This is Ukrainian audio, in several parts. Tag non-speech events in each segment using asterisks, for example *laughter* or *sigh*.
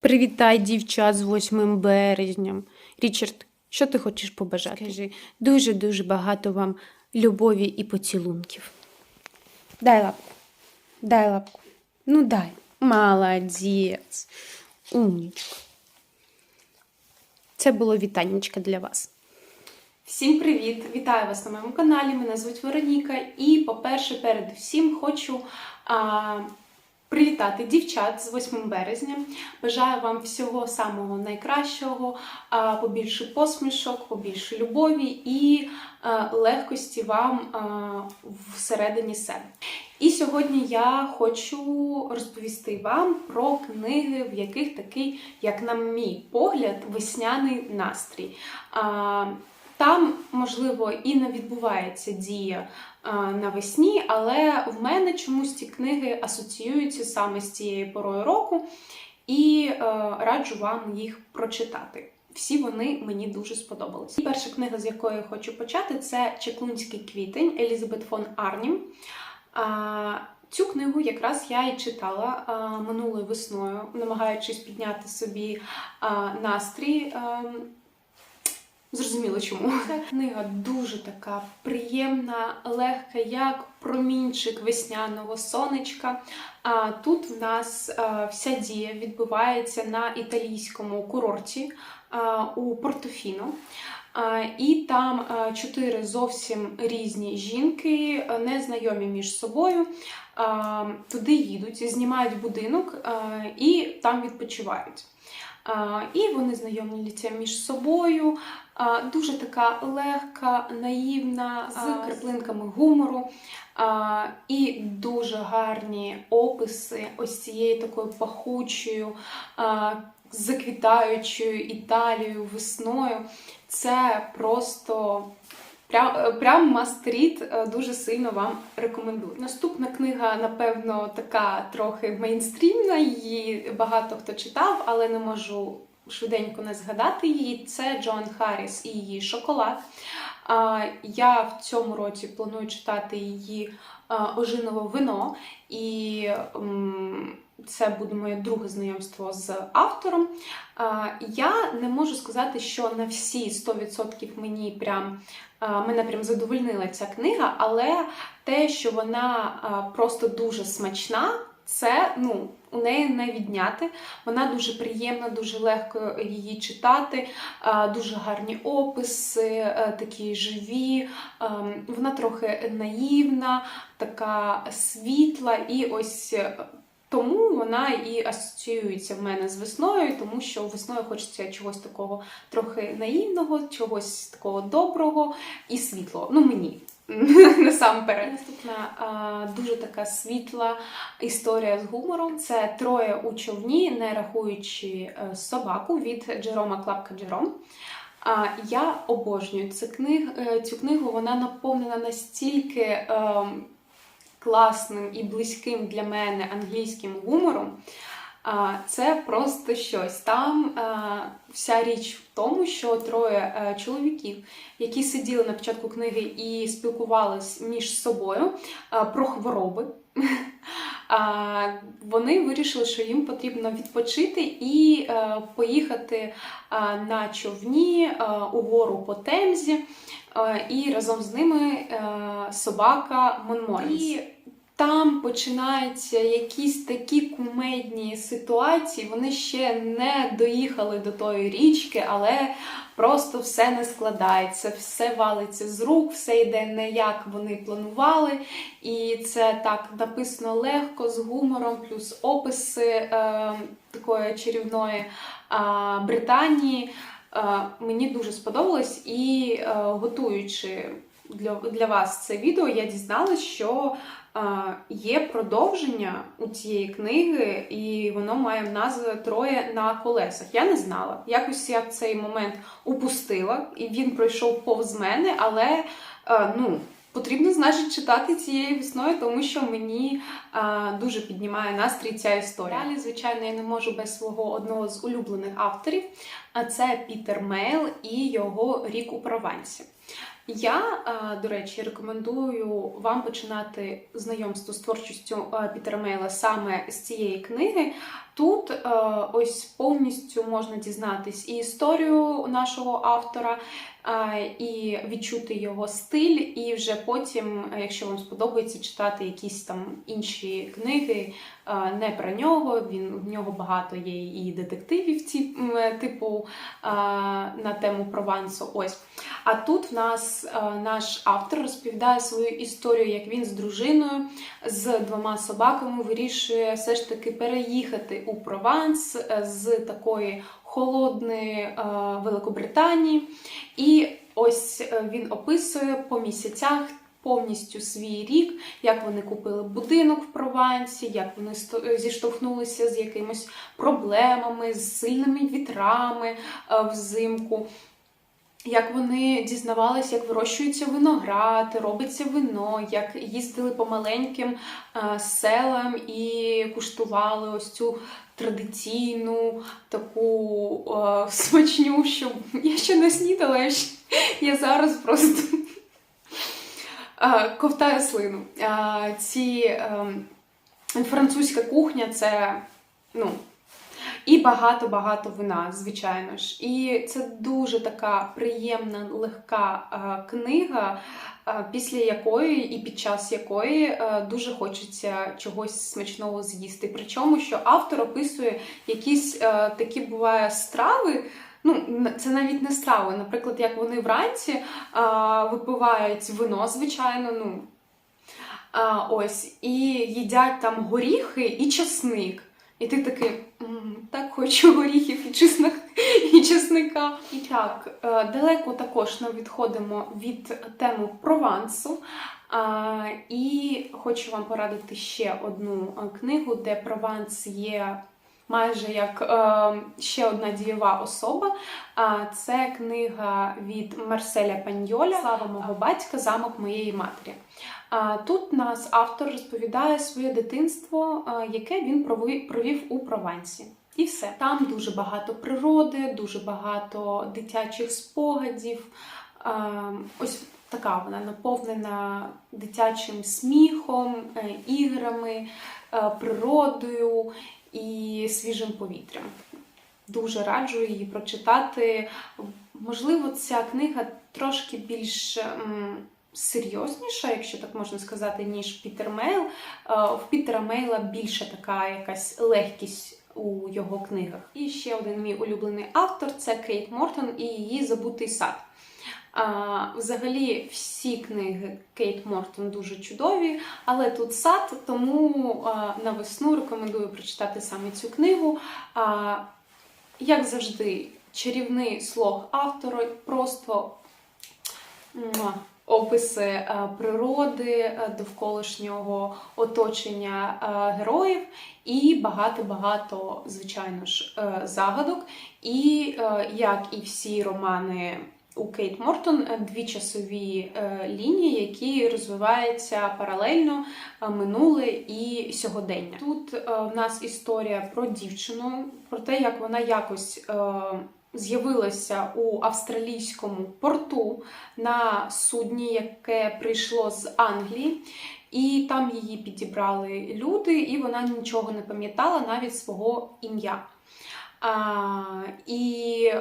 Привітай дівчат з 8 березням. Річард, що ти хочеш побажати? Скажи, дуже-дуже багато вам любові і поцілунків. Дай лапку. Дай лапку. Ну дай. Молодець. Умнічка. Це було вітаннячка для вас. Всім привіт! Вітаю вас на моєму каналі. Мене звуть Вероніка. І, по-перше, перед всім хочу а, привітати дівчат з 8 березня. Бажаю вам всього самого найкращого, побільше посмішок, побільше любові і легкості вам всередині себе. І сьогодні я хочу розповісти вам про книги, в яких такий, як на мій погляд, весняний настрій. Там, можливо, і не відбувається дія навесні, але в мене чомусь ці книги асоціюються саме з цією порою року, і е, раджу вам їх прочитати. Всі вони мені дуже сподобались. І перша книга, з якої я хочу почати, це Чеклунський квітень Елізабет фон Арнім. Цю книгу якраз я і читала минулою весною, намагаючись підняти собі настрій. Зрозуміло чому. Ця книга дуже така приємна, легка, як промінчик весняного сонечка. А тут в нас а, вся дія відбувається на італійському курорті а, у Портофіно. А, І там чотири зовсім різні жінки, незнайомі між собою. Туди їдуть, знімають будинок і там відпочивають. І вони знайомляться між собою. Дуже така легка, наївна, з краплинками гумору. І дуже гарні описи ось цією такою пахучою, заквітаючою Італією весною. Це просто. Прям, прям мастріт дуже сильно вам рекомендую. Наступна книга, напевно, така трохи мейнстрімна, її багато хто читав, але не можу швиденько не згадати її. Це Джоан Харріс і її шоколад. Я в цьому році планую читати її ожинове вино, і це буде моє друге знайомство з автором. Я не можу сказати, що на всі 100% мені прям мене прям задовольнила ця книга, але те, що вона просто дуже смачна, це ну, у неї не відняти. Вона дуже приємна, дуже легко її читати, дуже гарні описи, е, такі живі, вона трохи наївна, така світла і ось. Е, Тому вона і асоціюється в мене з весною, тому що весною хочеться чогось такого трохи наївного, чогось такого доброго і світлого. Ну, мені *laughs* насамперед. Наступна дуже така світла історія з гумором. Це троє у човні, не рахуючи е, собаку від Джерома Клапка Джером. А, я обожнюю цю книгу, цю книгу. Вона наповнена настільки. Е, класним і близьким для мене англійським гумором. Це просто щось. Там вся річ в тому, що троє чоловіків, які сиділи на початку книги і спілкувались між собою про хвороби. Вони вирішили, що їм потрібно відпочити і поїхати на човні а, угору по Темзі, і разом з ними собака Монморенс. Там починаються якісь такі кумедні ситуації. Вони ще не доїхали до тої річки, але просто все не складається, все валиться з рук, все йде не як вони планували. І це так написано легко, з гумором, плюс описи е, такої чарівної е, Британії. Е, мені дуже сподобалось і е, готуючи для, для вас це відео, я дізналась, що є продовження у цієї книги, і воно має назву Троє на колесах. Я не знала. Якось я цей момент упустила, і він пройшов повз мене, але ну. Потрібно, значить, читати цією весною, тому що мені а, дуже піднімає настрій ця історія. Далі, звичайно, я не можу без свого одного з улюблених авторів, а це Пітер Мейл і його Рік у Провансі. Я, е, до речі, рекомендую вам починати знайомство з творчістю е, Пітера Мейла саме з цієї книги. Тут е, ось повністю можна дізнатись і історію нашого автора, і відчути його стиль, і вже потім, якщо вам сподобається, читати якісь там інші книги не про нього. Він в нього багато є і детективів, типу на тему Провансу. Ось. А тут в нас наш автор розповідає свою історію, як він з дружиною, з двома собаками вирішує все ж таки переїхати у Прованс е, з такої холодної Великобританії. І ось е, він описує по місяцях повністю свій рік, як вони купили будинок в Провансі, як вони зіштовхнулися з якимись проблемами, з сильними вітрами е, взимку. Як вони дізнавалися, як вирощується виноград, робиться вино, як їздили по маленьким е, селам і куштували ось цю традиційну таку е, смачню, що я ще не снідала, я зараз просто ковтаю слину. Ці ем, французька кухня це ну, і багато-багато вина, звичайно ж. І це дуже така приємна, легка книга, після якої і під час якої дуже хочеться чогось смачного з'їсти. Причому, що автор описує якісь такі буває страви. Ну, це навіть не страви. Наприклад, як вони вранці а, випивають вино, звичайно, ну а, ось, і їдять там горіхи і часник. І ти такий так хочу горіхів і чесник, і чесника. І так, е, далеко також ми відходимо від теми Провансу. І хочу вам порадити ще одну е, книгу, де Прованс є майже як е, ще одна дієва особа. А це книга від Марселя Паньоля Слава мого батька, замок моєї матері. Тут нас автор розповідає своє дитинство, е, яке він провів у Провансі. І все. Там дуже багато природи, дуже багато дитячих спогадів. Е, ось така вона наповнена дитячим сміхом, е, іграми, природою і свіжим повітрям. Дуже раджу її прочитати. Можливо, ця книга трошки більш серйозніша, якщо так можна сказати, ніж Пітер Мейл. Е, в Пітера Мейла більше така якась легкість у його книгах. І ще один мій улюблений автор це Кейт Мортон і її Забутий сад. А, Взагалі, всі книги Кейт Мортон дуже чудові, але тут сад, тому а, на весну рекомендую прочитати саме цю книгу. А, Як завжди, чарівний слог автора, просто описи природи, довколишнього оточення героїв, і багато-багато, звичайно ж, е, загадок. І е, як і всі романи у Кейт Мортон е, дві часові е, лінії, які розвиваються паралельно е, минуле і сьогодення. Тут в нас історія про дівчину, про те, як вона якось. З'явилася у австралійському порту на судні, яке прийшло з Англії, і там її підібрали люди, і вона нічого не пам'ятала навіть свого ім'я. А, І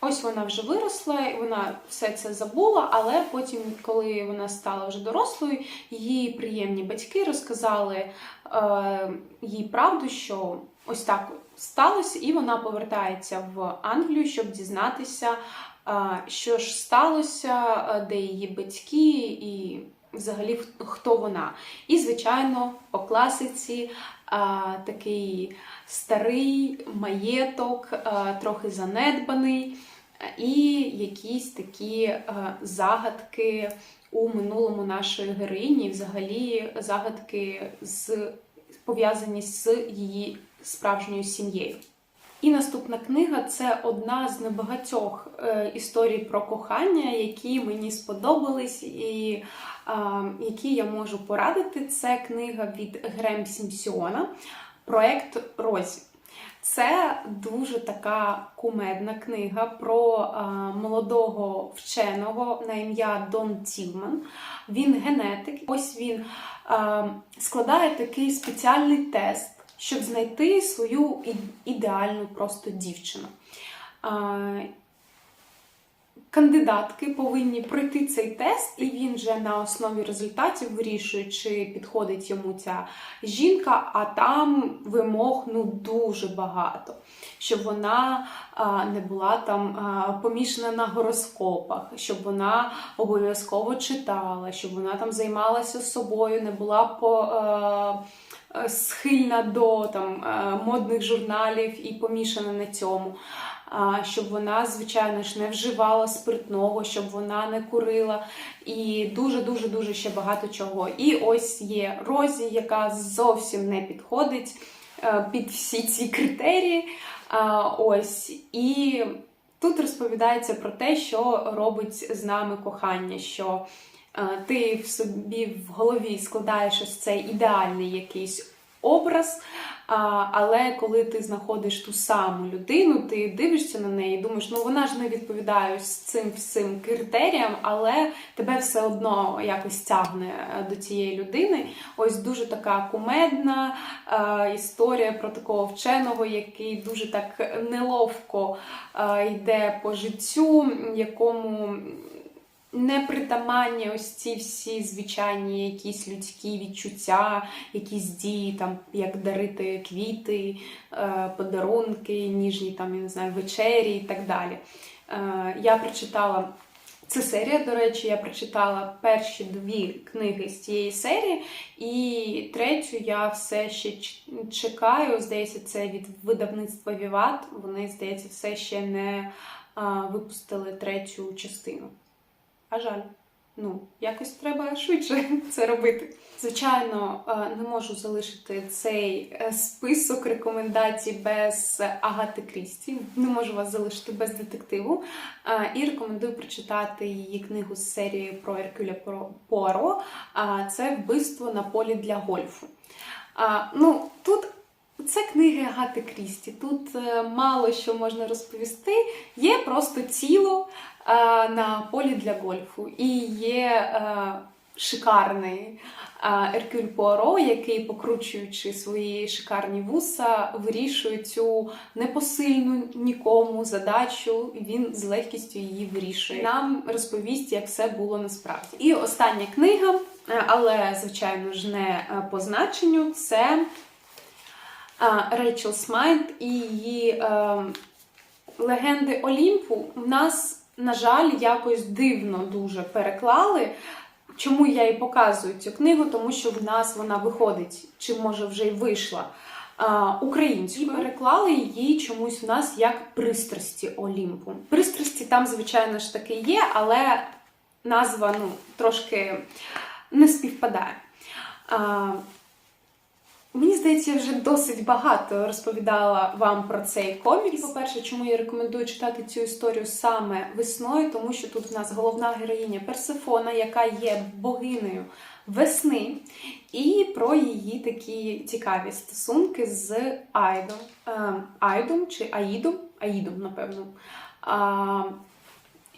Ось вона вже виросла, вона все це забула, але потім, коли вона стала вже дорослою, її приємні батьки розказали е, їй правду, що ось так сталося, і вона повертається в Англію, щоб дізнатися, е, що ж сталося, е, де її батьки і. Взагалі, хто вона. І, звичайно, по класиці а, такий старий маєток, а, трохи занедбаний, і якісь такі а, загадки у минулому нашої героїні, взагалі загадки з пов'язані з її справжньою сім'єю. І наступна книга це одна з небагатьох е, історій про кохання, які мені сподобались, і е, які я можу порадити. Це книга від Грем Сімсіона, проект Розі. Це дуже така кумедна книга про а, молодого вченого на ім'я Дон Тілман. Він генетик. Ось він а, складає такий спеціальний тест, щоб знайти свою ідеальну просто дівчину. Кандидатки повинні пройти цей тест, і він вже на основі результатів вирішує, чи підходить йому ця жінка, а там вимог ну дуже багато. Щоб вона а, не була там а, помішана на гороскопах, щоб вона обов'язково читала, щоб вона там займалася собою, не була по. А, Схильна до там е, модних журналів і помішана на цьому щоб вона, звичайно ж, не вживала спиртного, щоб вона не курила, і дуже дуже ще багато чого. І ось є Розі, яка зовсім не підходить е, під всі ці критерії. Ось і тут розповідається про те, що робить з нами кохання. що е, ти в собі в голові складаєш ось цей ідеальний якийсь образ, але коли ти знаходиш ту саму людину, ти дивишся на неї і думаєш, ну вона ж не відповідає ось цим всім критеріям, але тебе все одно якось тягне е, до цієї людини. Ось дуже така кумедна е, історія про такого вченого, який дуже так неловко е, йде по життю, якому непритаманні ось ці всі звичайні якісь людські відчуття, якісь дії, там, як дарити квіти, е, подарунки, ніжні там, я не знаю, вечері і так далі. Е, Я прочитала. Це серія, до речі, я прочитала перші дві книги з цієї серії, і третю я все ще чекаю. Здається, це від видавництва Віват. Вони, здається, все ще не а, випустили третю частину. А жаль, ну, якось треба швидше *laughs* це робити. Звичайно, е, не можу залишити цей е, список рекомендацій без Агати Крісті. Не можу вас залишити без детективу. Е, І рекомендую прочитати її книгу з серії про Еркюля Пуаро. Це вбивство на полі для гольфу. А, Ну, тут це книги Агати Крісті. Тут е, мало що можна розповісти. Є просто тіло е, на полі для гольфу. І є е, шикарний Еркюль Пуаро, який, покручуючи свої шикарні вуса, вирішує цю непосильну нікому задачу, і він з легкістю її вирішує. Нам розповість, як все було насправді. І остання книга, але, звичайно ж, не по значенню, це Рейчел Смайт і її е, легенди Олімпу в нас, на жаль, якось дивно дуже переклали. Чому я і показую цю книгу? Тому що в нас вона виходить, чи може вже й вийшла а, українською. Переклали її чомусь в нас як пристрасті Олімпу. Пристрасті там, звичайно ж таки є, але назва ну, трошки не співпадає. Мені здається, я вже досить багато розповідала вам про цей комікс. По-перше, чому я рекомендую читати цю історію саме весною, тому що тут в нас головна героїня Персефона, яка є богинею весни, і про її такі цікаві стосунки з Айдом. Е, Айдом чи Аїдом, Аїдом, напевно,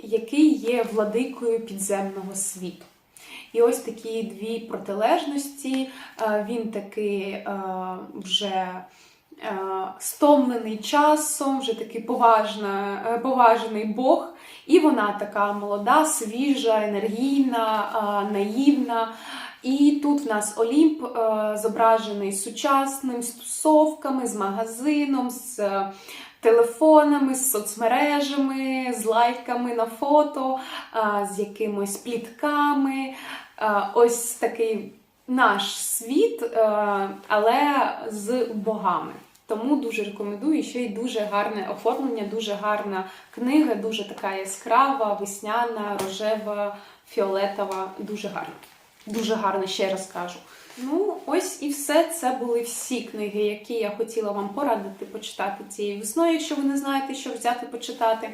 який є владикою підземного світу. І ось такі дві протилежності. Е, Він таки е, вже е, стомлений часом, вже такий поважна, поважний Бог. І вона така молода, свіжа, енергійна, наївна. І тут в нас Олімп зображений сучасним, з тусовками, з магазином, з телефонами, з соцмережами, з лайками на фото, з якимось плітками. Ось такий наш світ, але з богами. Тому дуже рекомендую. Ще й дуже гарне оформлення, дуже гарна книга, дуже така яскрава, весняна, рожева, фіолетова. Дуже гарна. Дуже гарно, ще раз кажу. Ну, ось і все. Це були всі книги, які я хотіла вам порадити почитати цією весною, якщо ви не знаєте, що взяти почитати.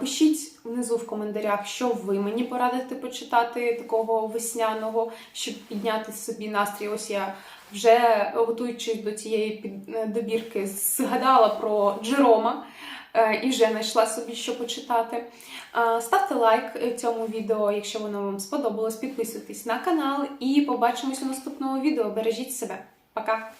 Пишіть внизу в коментарях, що ви мені порадите почитати такого весняного, щоб підняти собі настрій. Ось я вже готуючись до цієї е, добірки, згадала про Джерома і вже знайшла собі що почитати. Ставте лайк е, цьому відео, якщо воно вам сподобалось. Підписуйтесь на канал і побачимось у наступному відео. Бережіть себе. Пока!